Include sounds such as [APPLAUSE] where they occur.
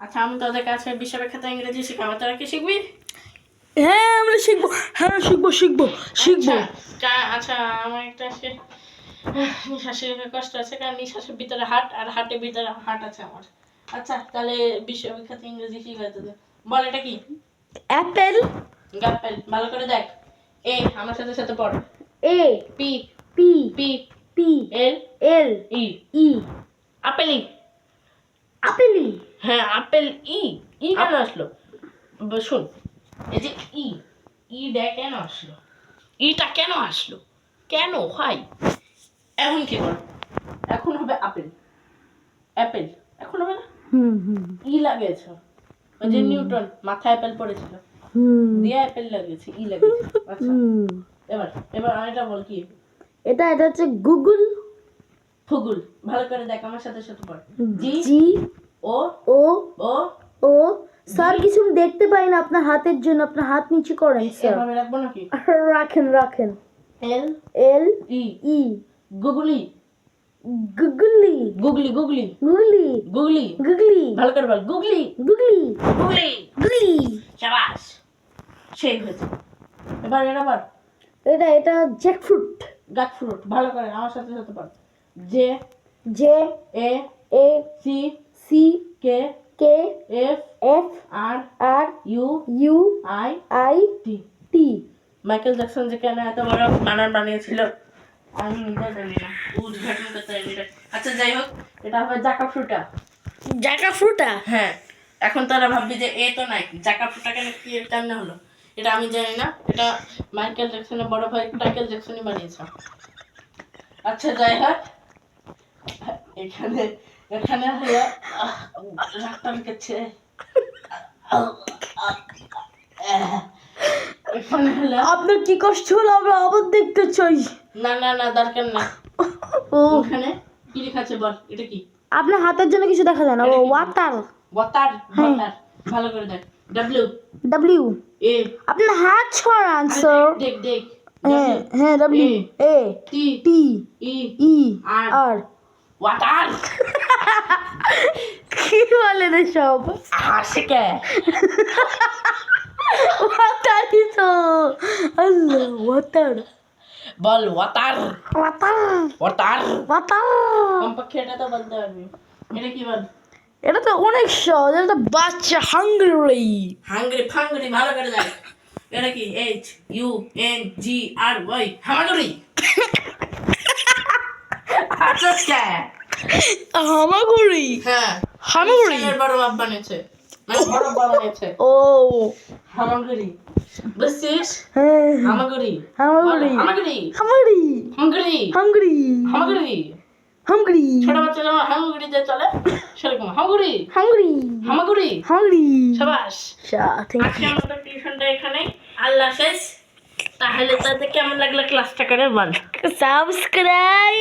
আচ্ছা আমি তোদের কাছে বিশ্ববিখ্যাত ইংরেজি শিখাবো। তোরা কি শিখবি? হ্যাঁ আমরা শিখব। হ্যাঁ শিখব শিখব শিখব। আচ্ছা, আচ্ছা আমার একটা নিঃশ্বাসের কষ্ট আছে কারণ নিঃশ্বাসের ভিতরে হার্ট আর হার্টের ভিতরে হার্ট আছে আমার। আচ্ছা তাহলে বিশ্ববিখ্যাত ইংরেজি শিখাই তোদের। বল এটা কি? অ্যাপেল। গাপ্পেল ভালো করে দেখ। এ আমার সাথে সাথে পড়। A P P P P L L E. E. আপেলি আপেলি হ্যাঁ আপেল ই ই কেন আসলো? শোন এই যে ই ই ডে কেন আসলো? ইটা কেন আসলো? কেন? হয় এখন কি কর এখন হবে আপেল অ্যাপেল এখন হবে না? হুম হুম। ই লাগিয়েছ। ওই যে নিউটন মাথায় অ্যাপেল পড়েছিল। হুম। দিয়ে অ্যাপেল লাগিয়েছে ই লাগিয়েছে। আচ্ছা হুম এবার এবার আরেকটা বল কি? এটা এটা হচ্ছে গুগল ফুগুল ভালো করে দেখ আমার সাথে সাথে পড়। জি জি ও ও ও ও স্যার কিছু দেখতে পাই না আপনার হাতের জন্য আপনার হাত নিচু করেন স্যার। এভাবে রাখব নাকি? রাখেন রাখেন। L L E E. গুগলি। গুগলি। গুগলি গুগলি। গুগলি। গুগলি। গুগলি। ভালো করে বল গুগলি। গুগলি। গুগলি। গুগলি। শাবাশ সেই হয়েছে। এবার এটা এটা এটা জ্যাকফ্রুট গাছ ফ্রুট ভালো করে আমার সাথে সাথে বল J J A A C C K K F F R R U U I I T T Michael Jackson যে কেন এত বড় বানান বানিয়েছিল আমি নিজে জানি না উদ্ঘাটন করতে জানি না। আচ্ছা যাই হোক এটা হবে জাকা ফ্রুটা। জাকা ফ্রুটা? হ্যাঁ এখন তারা ভাববি যে এ তো নাই জাকা ফ্রুটা কেন কি কেমনে হলো। এটা আমি জানি না এটা মাইকেল জ্যাকসনের বড় ভাই মাইকেল জ্যাকসনই বানিয়েছে। আচ্ছা যাই হোক এখানে এখানে হলো হলো আপনার কি কষ্ট হলো? আমরা আবার দেখতে চাই। না না না দরকার না ওখানে কি লেখা আছে বল এটা কি? আপনার হাতের জন্য কিছু দেখা যায় না? ও? ওয়াটার বতার হ্যাঁ। বতার ভালো করে দেখ। ডব্লিউ ডাব্লিউ এ আপনার হাত ছড়ান স্যার দেখ দেখ হ্যাঁ হ্যাঁ W A T T E E R R water [LAUGHS] কি বলেন সব? আশিকে ওয়াটারই তো। আল্লাহ ওয়াটার বল ওয়াটার ওয়াটার ওয়াটার ওয়াটার কমপক্ষে এটা তো বলতে পারবি এটা কি বল? এটা তো অনেক সহজ এটা তো বাচ্চা হাঙ্গরি হাঙ্গরি ফাঙ্গরি ভালো করে দেখ। এটা কি? H U N G R Y হামাগুড়ি কে হামাগুড়ি? হ্যাঁ। হামাগুড়ি? ছেলের বড় বাপ বানিয়েছে। মানে বড় বাপ বানিয়েছে। ও। হামাগুড়ি। বুঝছিস? হ্যাঁ। হামাগুড়ি। হামাগুড়ি। হামাগুড়ি। হামাগুড়ি। হাঙ্গরি হাঙ্গরি হামাগুড়ি। ছোট বাচ্চা যেমন হাঙ্গুড়ি যে চলে সেরকম। হাঙ্গুড়ি হাঙ্গরি হামাগুড়ি। হাঙ্গরি সাবাস। আজকে আমাদের টিউশনটা এখানে আল্লাহ তাহলে তাদের কেমন লাগল ক্লাসটা করে বল। সাবস্ক্রাইব